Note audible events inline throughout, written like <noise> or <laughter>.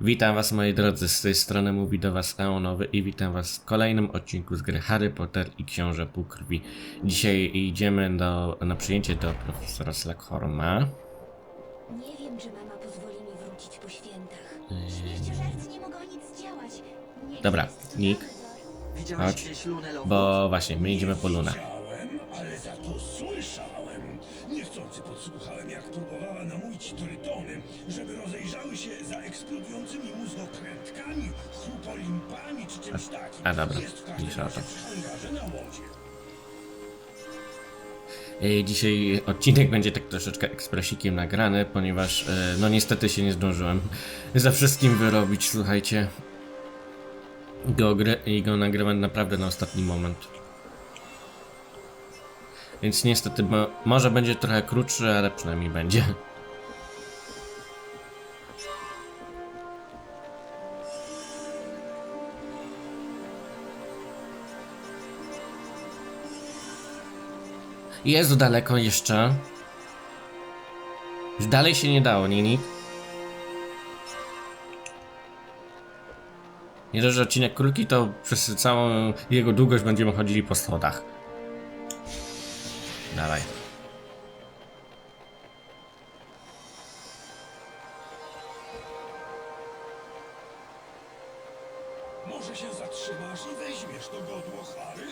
Witam was moi drodzy, z tej strony mówi do was Eonowy i witam was w kolejnym odcinku z gry Harry Potter i Książę Półkrwi. Dzisiaj idziemy do, na przyjęcie do profesora Slughorna. Nie wiem, czy mama pozwoli mi wrócić po świętach. Śmierciożercy nie mogą nic działać. Nie Dobra, Nick, Widziałeś Chodź. gdzieś Lunę Lovegood? bo właśnie, my idziemy po. Widziałem, ale za to słyszałem. Niechcący podsłuchałem, jak próbowała namówić trytony, żeby rozejrzały się za eksplodującymi mózgokrętkami, chrupolimpami czy czymś takim. a dobra, Jest w każdym mniejsza o razie to. przy hangarze na łodzie. E, Dzisiaj odcinek będzie tak troszeczkę ekspresikiem nagrany, ponieważ e, no niestety się nie zdążyłem za wszystkim wyrobić, słuchajcie. Go, gry, I go nagrywam naprawdę na ostatni moment. Więc niestety, mo, może będzie trochę krótszy, ale przynajmniej będzie. Jest daleko jeszcze. Już dalej się nie dało, nie Nick? Nie dość, że odcinek krótki, to przez całą jego długość będziemy chodzili po schodach. Dawaj. Może się zatrzymasz i weźmiesz to godło, Harry?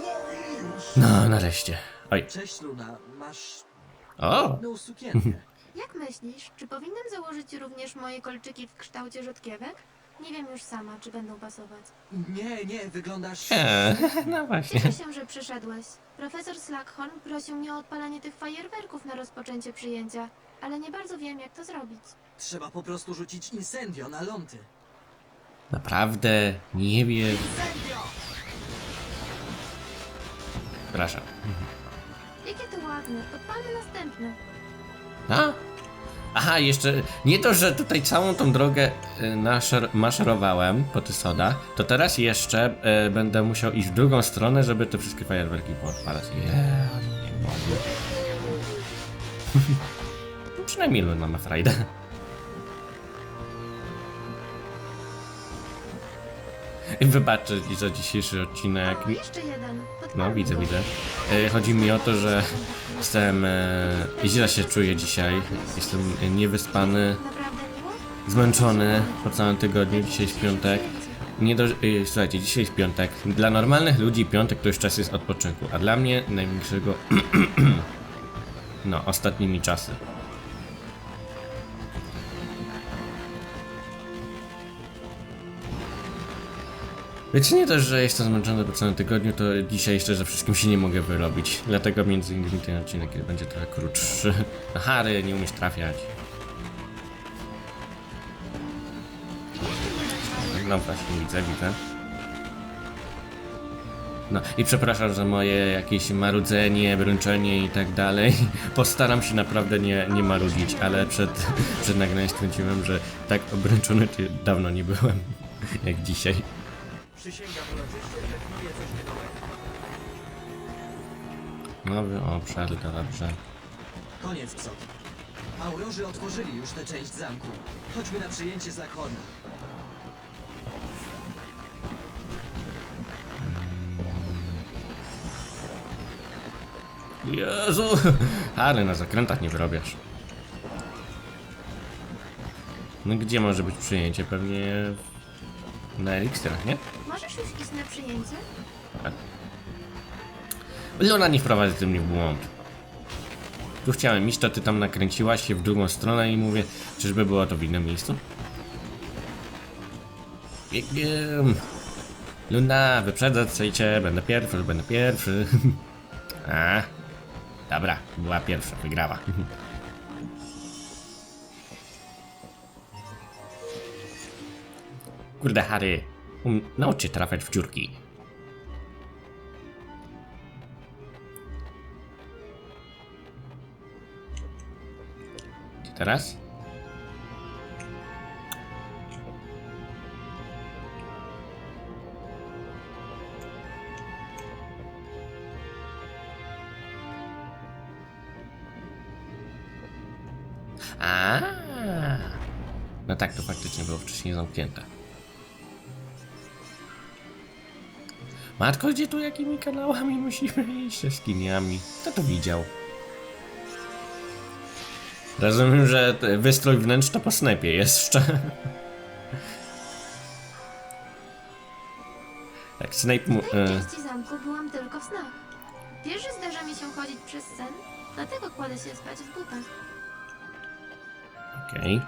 No i już. No, nareszcie. Oj. Cześć Luna, masz O! ładną sukienkę. <laughs> Jak myślisz, czy powinnam założyć również moje kolczyki w kształcie rzodkiewek? Nie wiem już sama, czy będą pasować. Nie, nie, wyglądasz... Eee, <laughs> no właśnie. Cieszę się, że przyszedłeś. Profesor Slackhorn prosił mnie o odpalenie tych fajerwerków na rozpoczęcie przyjęcia, ale nie bardzo wiem, jak to zrobić. Trzeba po prostu rzucić incendio na ląty. Naprawdę nie wiem. Przepraszam. Jakie to ładne, odpalmy następne. A? Aha, jeszcze nie to, że tutaj całą tą drogę y, naszer, maszerowałem po tych sodach, to teraz jeszcze y, będę musiał iść w drugą stronę, żeby te wszystkie fajerwerki poodpalać. Yeah, nie mogę. <laughs> Przynajmniej Luna frajdę. I <laughs> Wybaczcie za dzisiejszy odcinek. O, jeszcze jeden. No, widzę, widzę. E, Chodzi mi o to, że jestem. E, źle się czuję dzisiaj. Jestem niewyspany, zmęczony po całym tygodniu. Dzisiaj jest piątek. Nie do, e, słuchajcie, dzisiaj jest piątek. Dla normalnych ludzi piątek to już czas jest odpoczynku, a dla mnie największego. <clears throat> no, ostatnimi czasy. Więc nie dość, że jestem zmęczony po całym tygodniu, to dzisiaj jeszcze ze wszystkim się nie mogę wyrobić. Dlatego między innymi ten odcinek będzie trochę krótszy. <laughs> Harry, nie umiesz trafiać. No właśnie, widzę, widzę. No i przepraszam za moje jakieś marudzenie, brączenie i tak dalej. <laughs> Postaram się naprawdę nie, nie marudzić, ale przed, <laughs> przed nagraniem stwierdziłem, że tak obręczony dawno nie byłem, jak dzisiaj. Przysięgam uroczyście, że knuję coś niedobłego. Nowy obszar, to dobrze. Koniec psot. Aurorzy otworzyli już tę część zamku. Chodźmy na przyjęcie Slackhorna. Jezu! <laughs> Harry, na zakrętach nie wyrobiasz. No gdzie może być przyjęcie? Pewnie na eliksirach, nie? Możesz już iść na przyjęcie? Tak. Luna nie wprowadzi tym mnie w błąd. Tu chciałem iść, to ty tam nakręciłaś się w drugą stronę i mówię, czyżby było to w innym miejscu? Biegiem. Luna, wyprzedzać cię, będę pierwszy, będę pierwszy. <laughs> A, dobra, była pierwsza, wygrała. <laughs> Kurde, Harry, um, naucz się trafiać w dziurki. Gdzie teraz? A, No tak, to faktycznie było wcześniej zamknięte. Matko, gdzie tu jakimi kanałami musimy iść z kiniami? Kto to widział? Rozumiem, że wystrój wnętrz to po snepie jeszcze. <laughs> Jak Snape mu... W tej E, części zamku byłam tylko w snach. Wiesz, że zdarza mi się chodzić przez sen? Dlatego kładę się spać w butach. Okej.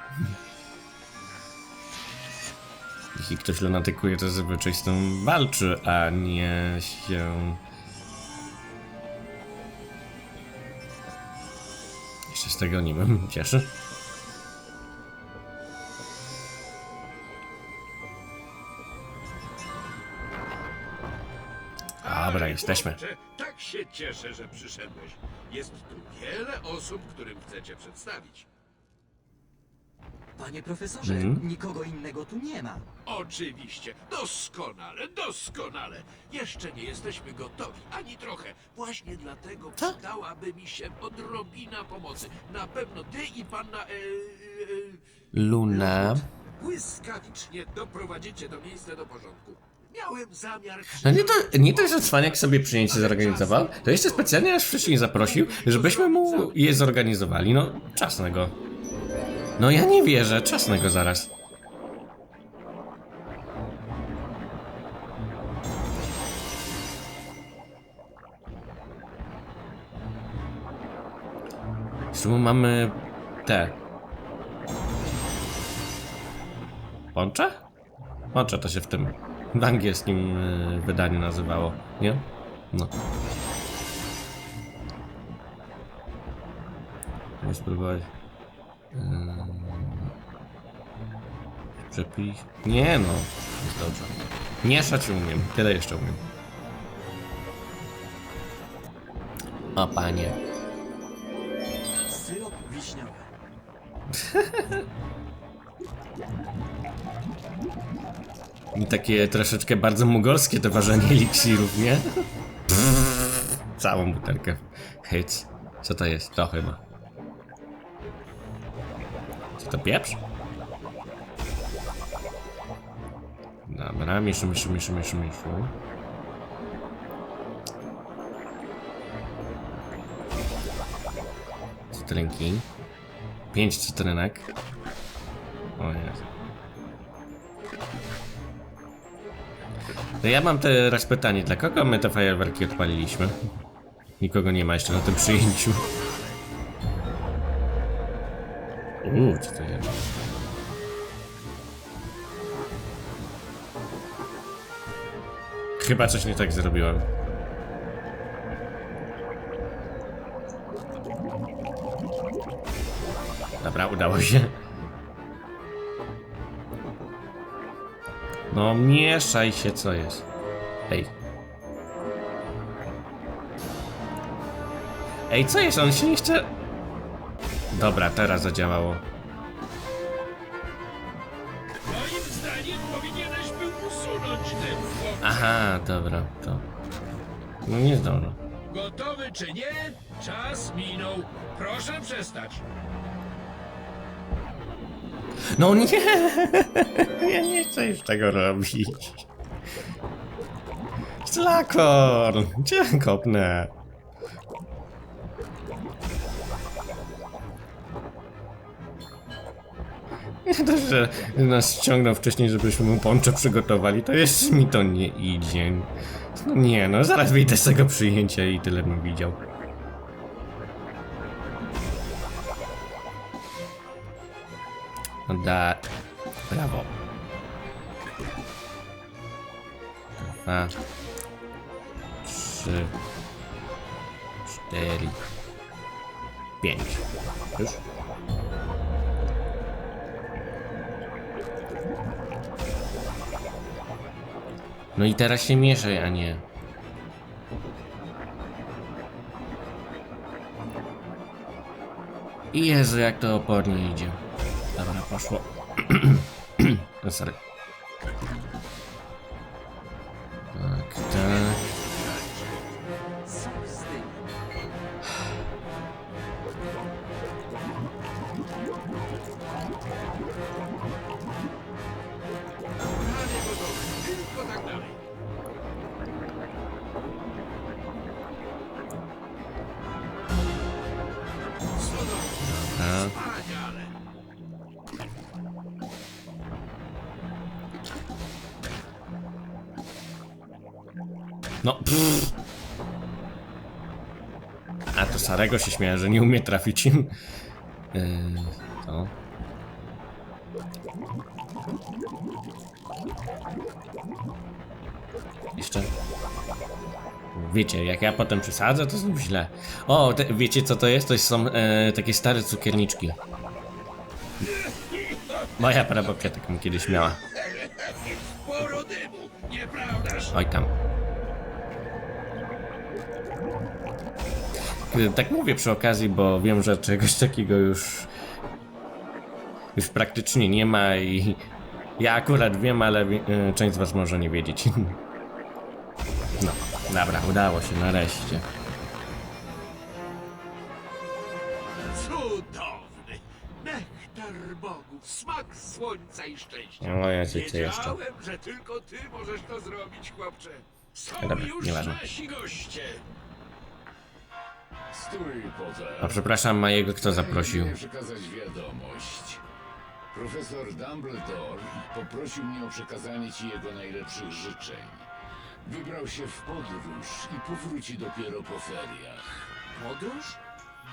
Jeśli ktoś lunatykuje, to zazwyczaj z tym walczy, a nie się... Jeszcze z tego nie wiem, cieszy. Dobra, jesteśmy. Tak się cieszę, że przyszedłeś. Jest tu wiele osób, którym chcecie przedstawić. Panie profesorze, Mhm. nikogo innego tu nie ma. Oczywiście, doskonale, doskonale. Jeszcze nie jesteśmy gotowi, ani trochę. Właśnie dlatego przydałaby mi się odrobina pomocy. Na pewno ty i panna... E, e, Luna. błyskawicznie doprowadzicie to miejsce do porządku. Miałem zamiar... No nie to, nie to, że Cwaniak sobie przyjęcie zorganizował, to jeszcze specjalnie nas wcześniej zaprosił, żebyśmy mu je zorganizowali. No, czas na go. No ja nie wierzę, czas na go zaraz. Tu mamy te. Poncze? Poncze to się w tym w angielskim y, wydaniu nazywało, nie? No. Mogę. Przepis. Nie no, jest dobrze. Mieszać umiem, tyle jeszcze umiem. O panie. Syrop wiśniowy. <laughs> I takie troszeczkę bardzo mugolskie to ważenie <laughs> eliksirów, nie? <laughs> Całą butelkę. Hyc. Co to jest? To chyba. Co to pieprz? Dobra, miszu, miszu, miszu, miszu, miszu. Cytrynki. Pięć cytrynek. O Jezu. No ja mam teraz pytanie, dla kogo my te fajerwerki odpaliliśmy? Nikogo nie ma jeszcze na tym przyjęciu. Uuu, co to jest? Chyba coś nie tak zrobiłem. Dobra, udało się. No mieszaj się, co jest. Ej. Ej, co jest? On się jeszcze... Dobra, teraz zadziałało. Aha, dobra, to... No nie zdążę. Gotowy czy nie? Czas minął. Proszę przestać. No nie! <laughs> Ja nie chcę już tego robić. Slakor! Gdzie kopnę? Nie <laughs> to, że nas ściągnął wcześniej, żebyśmy mu poncze przygotowali, to jeszcze mi to nie idzie. No nie no, zaraz wyjdę z tego przyjęcia i tyle bym widział. No da... Brawo. Dwa... Trzy... Cztery... Pięć. Już? No i teraz się mieszaj, a nie... Jezu, jak to opornie idzie. Dobra, poszło. <clears throat> no sorry. Tak, tak. No, pff. A to Sarego się śmiałem, że nie umie trafić. Yy, to. Jeszcze. Wiecie, jak ja potem przesadzę, to znów źle. O, te, wiecie co to jest? To są e, takie stare cukierniczki. Moja prababcia taką kiedyś miała. Oj tam. Tak mówię przy okazji, bo wiem, że czegoś takiego już już praktycznie nie ma i ja akurat wiem, ale y, część z was może nie wiedzieć. <laughs> No, dobra, udało się nareszcie. Cudowny! Nektar bogów, smak słońca i szczęścia. O, jeszcze. Wiedziałem, że tylko ty możesz to zrobić, chłopcze. Są Dobra, już nieważne. nasi goście. Stój, Potter. A przepraszam, Majego kto zaprosił? Chcę przekazać wiadomość. Profesor Dumbledore poprosił mnie o przekazanie ci jego najlepszych życzeń. Wybrał się w podróż i powróci dopiero po feriach. Podróż?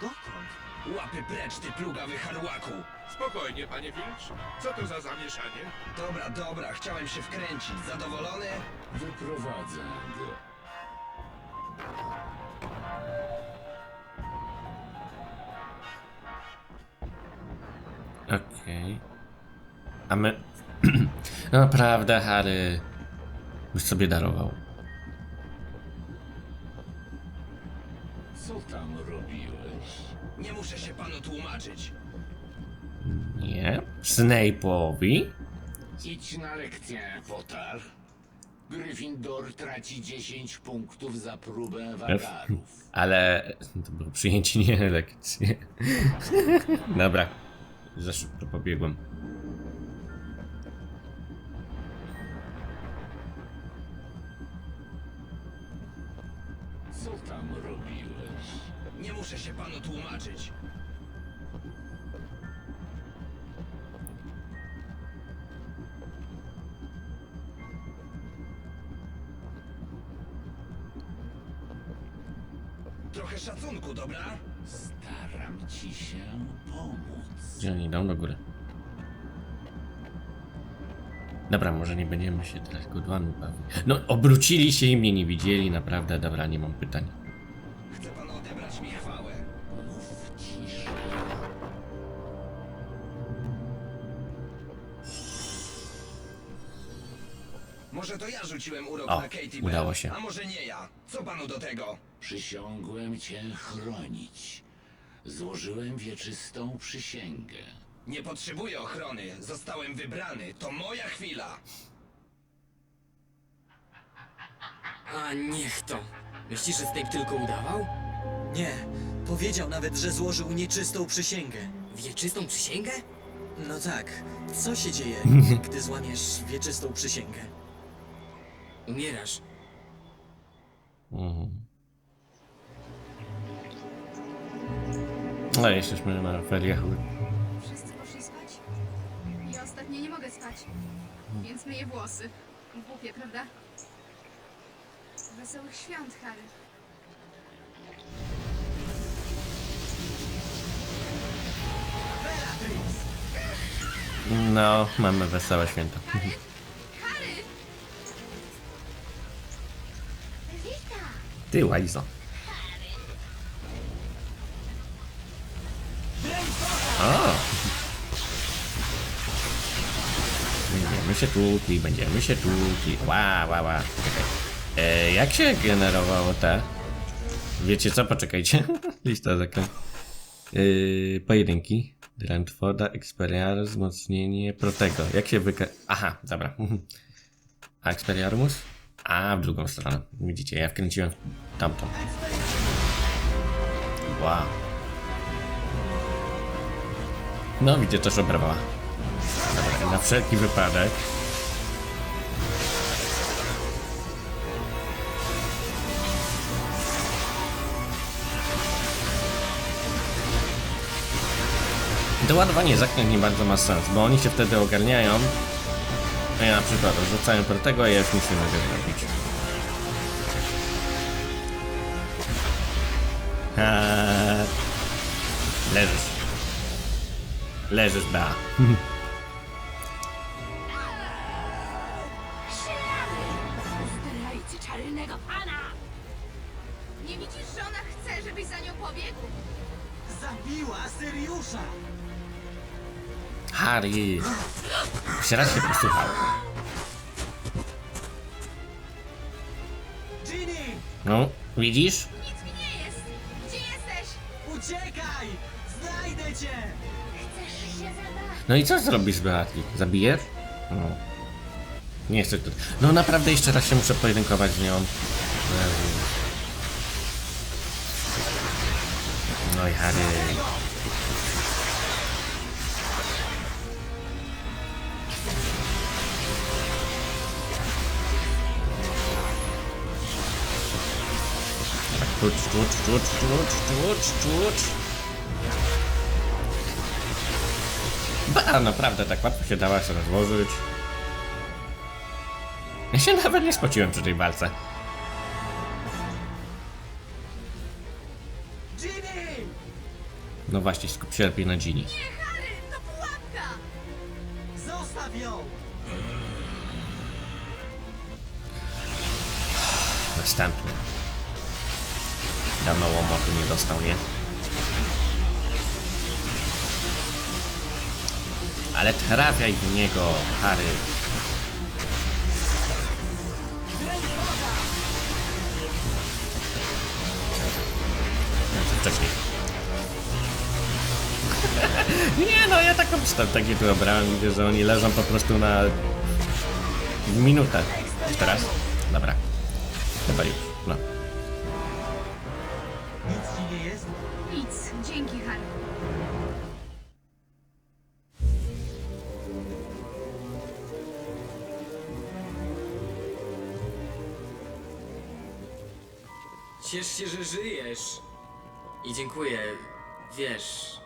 Dokąd? Łapy precz, ty plugawy harłaku! Spokojnie, panie Filcz. Co to za zamieszanie? Dobra, dobra, chciałem się wkręcić. Zadowolony? Wyprowadzę go. Okej. A my... <clears throat> no naprawdę, Harry... Już sobie darował. Co tam robiłeś? Nie muszę się panu tłumaczyć. Nie? Snape'owi? Idź na lekcję, Potter. Gryffindor traci 10 punktów za próbę wagarów. Ale to było przyjęcie, nie lekcje. <laughs> Dobra. Za szybko pobiegłem. Co tam robiłeś? Nie muszę się panu tłumaczyć. Trochę szacunku, dobra? Staram ci się pomóc. Gdzie oni idą do góry? Dobra, może nie będziemy się teraz godłami bawić. No, obrócili się i mnie nie widzieli, naprawdę. Dobra, nie mam pytań. Chce pan odebrać mi chwałę. Mów ciszej. Może to ja rzuciłem urok O, na Katie udało Bell, się. A może nie ja? Co panu do tego? Przysiągłem cię chronić. Złożyłem wieczystą przysięgę. Nie potrzebuję ochrony. Zostałem wybrany. To moja chwila. A niech to. Myślisz, że Snape tylko udawał? Nie, powiedział nawet, że złożył nieczystą przysięgę. Wieczystą przysięgę? No tak, co się dzieje, <laughs> gdy złamiesz wieczystą przysięgę? Umierasz. Mhm. No, jesteśmy na feriach. Wszyscy poszli spać? Ja ostatnio nie mogę spać, więc myję włosy. Głupie, prawda? Wesołych świąt, Harry. No, mamy wesołe święta. Harry! Ty, Łajzo. Się tłukli, będziemy się tłukli. Ła, ła, ła. Czekaj. E, jak się generowało te? Wiecie co? Poczekajcie. <laughs> Lista zakręt. Yy, pojedynki. Drantforda, Experiar, wzmocnienie, Protego. Jak się wyka... Aha, dobra. <laughs> A Experiarmus? A, w drugą stronę. Widzicie, ja wkręciłem tamtą. Wow. No, widzicie, też obrywała. Dobra, na wszelki wypadek. Doładowanie zaklęć nie bardzo ma sens, bo oni się wtedy ogarniają. A ja na przykład rzucają protego, a ja już nic nie mogę zrobić. Eee, leżysz. Leżysz, Bea. <laughs> Harry. Jeszcze raz się posłuchał. Ginny! No, widzisz? Nic mi nie jest! Gdzie jesteś? Uciekaj! Znajdę cię! Chcesz się zabawić? No i co zrobisz, Beatli? Zabijesz? No. Nie chcę tu. No naprawdę jeszcze raz się muszę pojedynkować z nią. Jezu. No i Harry. Czuć, czuć, czuć, czuć, czuć, czuć. Ba, naprawdę tak łatwo się dała się rozłożyć. Ja się nawet nie spociłem przy tej walce. No właśnie, skup się lepiej na Ginny. Nie, Harry! To pułapka! Zostaw ją! Następny. Dawno łomotu nie dostał, nie? Ale trafiaj w niego, Harry. <laughs> Nie no, ja taką wstęp taki tu obrałem, widzę, że oni leżą po prostu na minutę. Jeszcze raz? Dobra. Chyba już, no. Nic jest? Dzięki, Harry. Ciesz się, że żyjesz. I dziękuję, wiesz,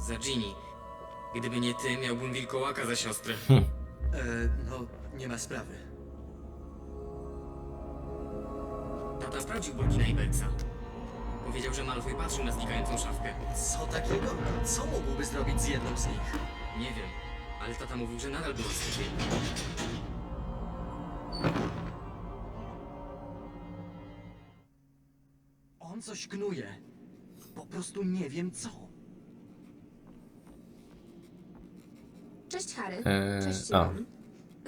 za Ginny. Gdyby nie ty, miałbym wilkołaka za siostrę. E, no, nie ma sprawy. Tata sprawdził Borgina i Bexa. Powiedział, że Malfoy patrzył na znikającą szafkę. Co takiego? Co mógłby zrobić z jedną z nich? Nie wiem, ale tata mówił, że nadal była z tydzień. On coś knuje. Po prostu nie wiem co. Cześć Harry. Eee, Cześć. Ron.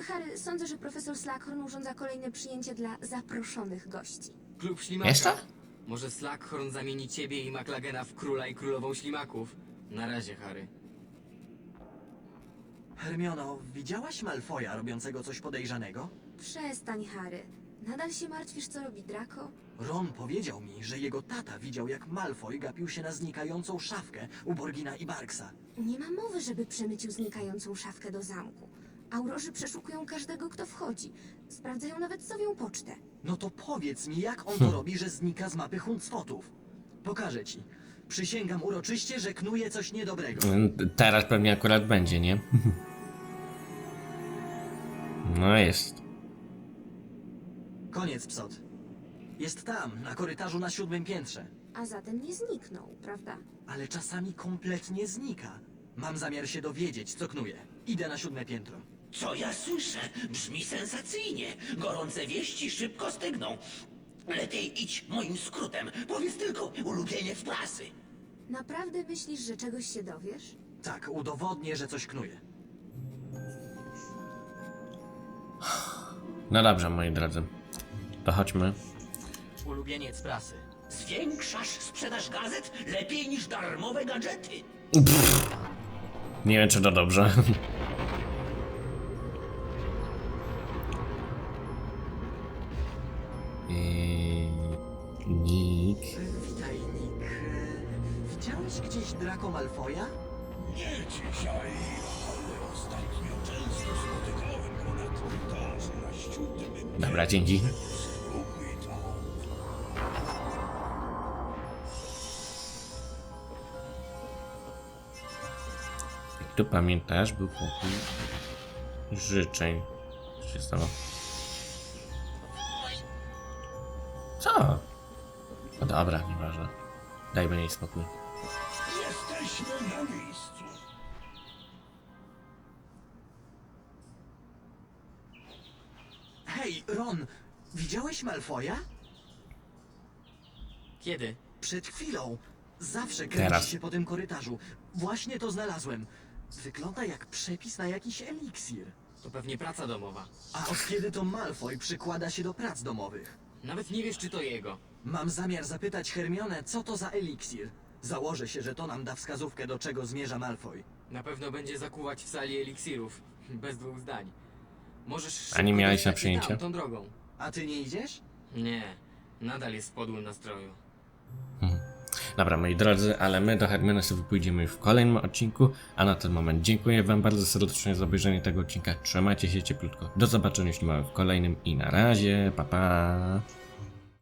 Harry, sądzę, że profesor Slackhorn urządza kolejne przyjęcie dla zaproszonych gości. Klub ślimaka. Jeszcze? Może Slackhorn zamieni ciebie i McLagena w króla i królową ślimaków. Na razie, Harry. Hermiono, widziałaś Malfoja robiącego coś podejrzanego? Przestań, Harry. Nadal się martwisz, co robi Draco? Ron powiedział mi, że jego tata widział jak Malfoy gapił się na znikającą szafkę u Borgina i Barksa. Nie ma mowy, żeby przemycił znikającą szafkę do zamku. Aurorzy przeszukują każdego, kto wchodzi. Sprawdzają nawet sowią pocztę. No to powiedz mi, jak on to robi, że znika z mapy Huncwotów. Pokażę ci. Przysięgam uroczyście, że knuje coś niedobrego. Teraz pewnie akurat będzie, nie? <laughs> No jest. Koniec, psot. Jest tam, na korytarzu na siódmym piętrze. A zatem nie zniknął, prawda? Ale czasami kompletnie znika. Mam zamiar się dowiedzieć, co knuje. Idę na siódme piętro. Co ja słyszę? Brzmi sensacyjnie. Gorące wieści szybko stygną. Lepiej idź moim skrótem. Powiedz tylko ulubieniec prasy. Naprawdę myślisz, że czegoś się dowiesz? Tak, udowodnię, że coś knuje. No dobrze, moi drodzy. To chodźmy. Ulubieniec prasy. Zwiększasz sprzedaż gazet lepiej niż darmowe gadżety. Nie wiem, czy to dobrze. Gdzieś Draco Malfoja? Nie dzisiaj, ale ostatnio często spotykałem go na korytarzu na siódmym Dobra, dzięki. To. Tu pamiętasz, był pokój życzeń. Co się stało? Co? No dobra, nieważne. Dajmy jej spokój. Widziałeś Malfoja? Kiedy? Przed chwilą. Zawsze kręci Teraz. się po tym korytarzu. Właśnie to znalazłem. Wygląda jak przepis na jakiś eliksir. To pewnie praca domowa. A od kiedy to Malfoy przykłada się do prac domowych? Nawet nie wiesz, czy to jego. Mam zamiar zapytać Hermionę, co to za eliksir. Założę się, że to nam da wskazówkę, do czego zmierza Malfoy. Na pewno będzie zakuwać w sali eliksirów. Bez dwóch zdań. Możesz szybko miałeś na przyjęcie? tam, tą drogą. A ty nie idziesz? Nie, nadal jest w podłym nastroju. Dobra, moi drodzy, ale my do Hermiony sobie pójdziemy w kolejnym odcinku, a na ten moment dziękuję wam bardzo serdecznie za obejrzenie tego odcinka. Trzymajcie się cieplutko. Do zobaczenia już w kolejnym i na razie, pa pa!